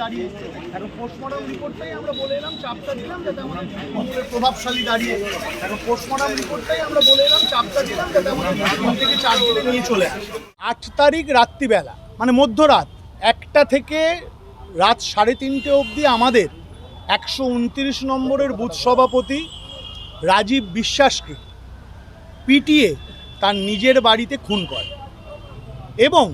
দাঁড়িয়ে। এখন পোস্টমর্টম রিপোর্টটাই আমরা বলে এলাম, চাপটা দিলাম যাতে আমাদের প্রভাবশালী দাঁড়িয়ে। এখন পোস্টমর্টম রিপোর্টটাই আমরা বলে এলাম, চাপটা দিলাম যাতে আমাদের থেকে চার দিনে নিয়ে চলে আট তারিখ রাত্রিবেলা মানে মধ্যরাত, একটা থেকে রাত সাড়ে তিনটে অবধি আমাদের একশো উনত্রিশ নম্বরের বুথ সভাপতি রাজীব বিশ্বাসকে পিটিয়ে তার নিজের বাড়িতে খুন করে এবং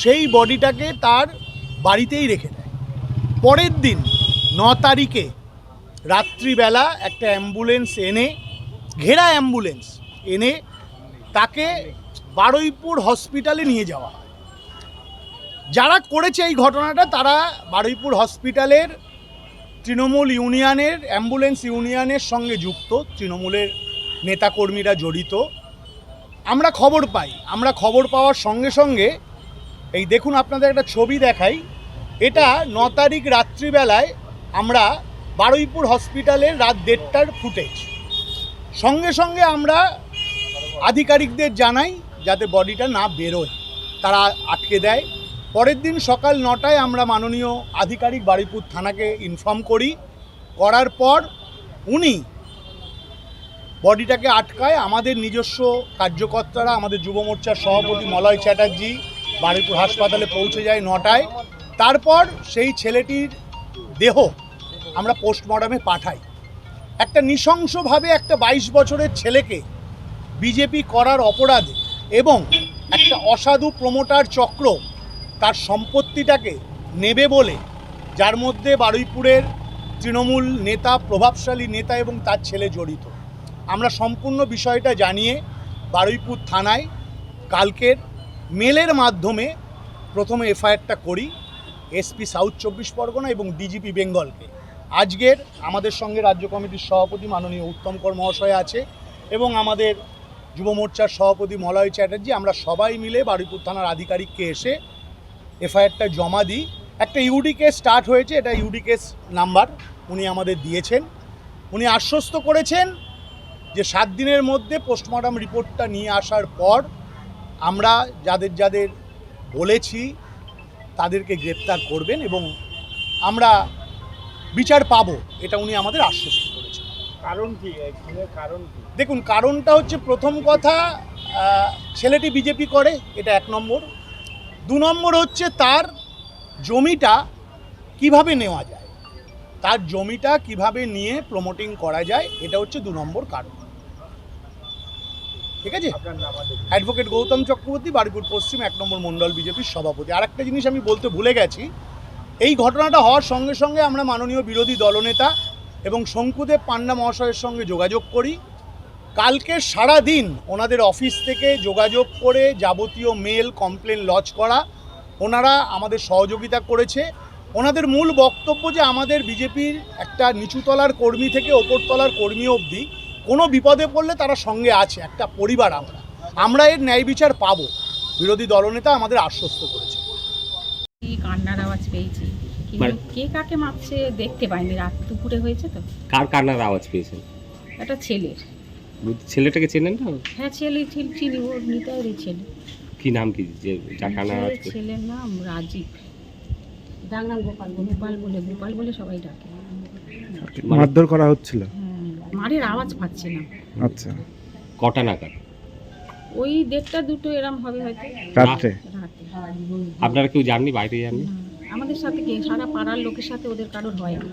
সেই বডিটাকে তার বাড়িতেই রেখে দেয়। পরের দিন ন তারিখে রাত্রিবেলা একটা অ্যাম্বুলেন্স এনে, ঘেরা অ্যাম্বুলেন্স এনে তাকে বারুইপুর হসপিটালে নিয়ে যাওয়া হয়। যারা করেছে এই ঘটনাটা তারা বারুইপুর হসপিটালের, তৃণমূল ইউনিয়নের, অ্যাম্বুলেন্স ইউনিয়নের সঙ্গে যুক্ত। তৃণমূলের নেতাকর্মীরা জড়িত। আমরা খবর পাই। আমরা খবর পাওয়ার সঙ্গে সঙ্গে, এই দেখুন আপনাদের একটা ছবি দেখাই। এটা ন তারিখ রাত্রিবেলায় আমরা বারুইপুর হসপিটালের রাত দেড়টার ফুটেজ। সঙ্গে সঙ্গে আমরা আধিকারিকদের জানাই যাতে বডিটা না বেরোয়, তারা আটকে দেয়। পরের দিন সকাল নটায় আমরা মাননীয় আধিকারিক বারুইপুর থানাকে ইনফর্ম করি। করার পর উনি বডিটাকে আটকায়। আমাদের নিজস্ব কার্যকর্তারা, আমাদের যুব মোর্চার সভাপতি মলয় চ্যাটার্জি বারুইপুর হাসপাতালে পৌঁছে যায় নটায়। তারপর সেই ছেলেটির দেহ আমরা পোস্টমর্টমে পাঠাই। একটা নৃশংসভাবে একটা বাইশ বছরের ছেলেকে বিজেপি করার অপরাধে এবং একটা অসাধু প্রমোটার চক্র তার সম্পত্তিটাকে নেবে বলে, যার মধ্যে বারুইপুরের তৃণমূল নেতা, প্রভাবশালী নেতা এবং তার ছেলে জড়িত। আমরা সম্পূর্ণ বিষয়টা জানিয়ে বারুইপুর থানায় কালকের মেলের মাধ্যমে প্রথমে এফআইআরটা করি। এসপি সাউথ চব্বিশ পরগনা এবং ডিজিপি বেঙ্গলকে। আজকের আমাদের সঙ্গে রাজ্য কমিটির সভাপতি মাননীয় উত্তম কর মহাশয় আছে এবং আমাদের যুব মোর্চার সভাপতি মলয় চ্যাটার্জি। আমরা সবাই মিলে বারুইপুর থানার আধিকারিককে এসে এফআইআরটা জমা দিই। একটা ইউডি কেস স্টার্ট হয়েছে, এটা ইউডি কেস নাম্বার উনি আমাদের দিয়েছেন। উনি আশ্বস্ত করেছেন যে সাত দিনের মধ্যে পোস্টমর্টম রিপোর্টটা নিয়ে আসার পর আমরা যাদের যাদের বলেছি তাদেরকে গ্রেপ্তার করবেন এবং আমরা বিচার পাবো। এটা উনি আমাদের আশ্বস্ত করেছেন। কারণ কি? কারণ দেখুন কারণটা হচ্ছে প্রথম কথা ছেলেটি বিজেপি করে এটা এক নম্বর। দু নম্বর হচ্ছে তার জমিটা কীভাবে নেওয়া যায়? তার জমিটা কীভাবে নিয়ে প্রমোটিং করা যায়? এটা হচ্ছে দু নম্বর কারণ। ঠিক আছে? অ্যাডভোকেট গৌতম চক্রবর্তী বারিপুর পশ্চিম এক নম্বর মণ্ডল বিজেপির সভাপতি। আর একটা জিনিস আমি বলতে ভুলে গেছি এই ঘটনাটা হওয়ার সঙ্গে সঙ্গে আমরা মাননীয় বিরোধী দলনেতা এবং শঙ্কুদেব পান্ডা মহাশয়ের সঙ্গে যোগাযোগ করি। কালকে সারা দিন ওনাদের অফিস থেকে যোগাযোগ করে যাবতীয় মেল কমপ্লেন লজ করা ওনারা আমাদের সহযোগিতা করেছে। ওনাদের মূল বক্তব্য যে আমাদের বিজেপির একটা নিচুতলার কর্মী থেকে ওপরতলার কর্মী অবধি কোনো বিপদে পড়লে তারা সঙ্গে আছে একটা পরিবার আমরা। আমরা এর ন্যায় বিচার পাবো। বিরোধী দলনেতা আমাদের আশ্বস্ত করেছে। কান্নার আওয়াজ পেয়েছি? কিন্তু মানে- কে কাকে মারছে দেখতে পাইনি রাত দুপুরে হয়েছে তো। কার কান্নার আওয়াজ পেয়েছেন? একটা ছেলের। ছেলেটাকে চেনেন না? হ্যাঁ ছেলে চিনি ওর নিতাইয়েরই ছেলে। কি নাম কি যে যার কান্নার আওয়াজ ছেলের নাম রাজীব। ডাঙ্গাল গোপাল গোপাল বলে গোপাল বলে সবাই ডাকে। মারধর করা হচ্ছিল। হ্যাঁ। মারের আওয়াজ পাচ্ছি না। আচ্ছা। কটা নাগাদ? ওই দেড়টা দুটো এরম হবে হয়তো। রাত্রে? রাতে আপনারা কেউ জাননি বাইরে যাননি? আমাদের সাথে কে? সারা পাড়ার লোকের সাথে ওদের কারোর হয় না।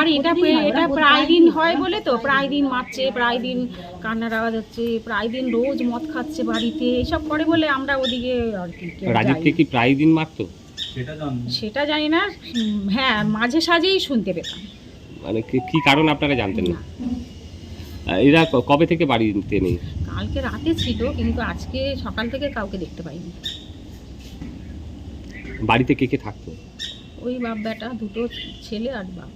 আর এটা এটা প্রায় দিন হয় বলে তো? প্রায় দিন মারছে প্রায় দিন কান্নার আওয়াজ হচ্ছে প্রায় দিন রোজ মদ খাচ্ছে বাড়িতে। এসব করে বলে আমরা ওদিকে আর কি রাজীবকে কি প্রায় দিন মারতো? সেটা জানি না। হ্যাঁ মাঝে সাঝেই শুনতে পেতাম। মানে কি- কারণ আপনারা জানতেন না? এরা কবে থেকে বাড়িতে নেই কালকে রাতে ছিল কিন্তু আজকে সকাল থেকে কাউকে দেখতে পাইনি। বাড়িতে কে কে থাকতো? ওই বাপ বেটা দুটো ছেলে আর বাপ।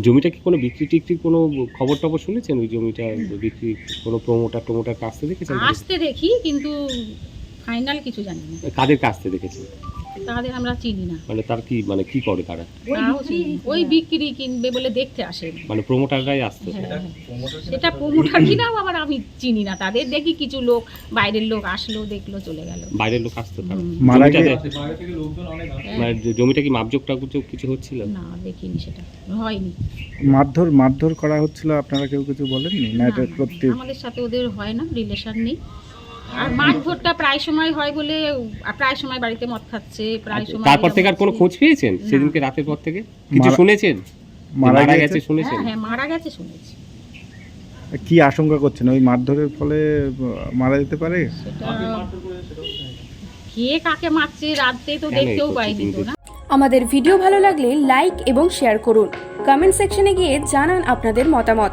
জমিটা কি কোনো বিক্রি টিক্রি কোনো খবর টবর শুনেছেন? ওই জমিটা বিক্রি কোনো প্রমোটার টমোটার কাছ থেকে দেখেছেন? আসতে দেখি কিন্তু ফাইনাল কিছু জানি না। কাদের কাছ থেকে দেখেছেন? তাদের আমরা চিনি না। মানে তার কি মানে কি করে তারা? চিনি ওই বিক্রি কিনবে বলে দেখতে আসে। মানে প্রমোটাররাই আসতো হ্যাঁ। সেটা প্রমোটার কিনাও আবার আমি চিনি না। তাদের দেখি কিছু লোক বাইরের লোক আসলো দেখল চলে গেল। বাইরের লোক আসতো তারা। হুম। মারা জমিটাতে- হ্যাঁ। মানে জ- জমিটা কি মাপজোক টাপজোক কিছু হচ্ছিল? না দেখিনি সেটা। হয়নি। মারধর মারধর করা হচ্ছিল আপনারা কেউ কিছু বলেননি? না এটা না, সত্যি আমাদের সাথে ওদের হয় না রিলেশন নেই। আর প্রায় সময় হয় বলে প্রায় সময় বাড়িতে মদ খাচ্ছে প্রায় সময় আচ্ছা, তারপর থেকে আর কোনো খোঁজ পেয়েছেন সেদিনকে রাতের পর থেকে? কিছু শুনেছেন? মারা গেছে? শুনেছেন? হ্যাঁ হ্যাঁ মারা গেছে শুনেছি। কি আশঙ্কা করছেন? ওই মারধরের ফলে মারা যেতে পারে? সেটা কে কাকে মারছে রাতে তো দেখতেও করছে পাইনি তো না। আমাদের ভিডিও ভালো লাগলে লাইক এবং শেয়ার করুন। কমেন্ট সেকশনে গিয়ে জানান আপনাদের মতামত।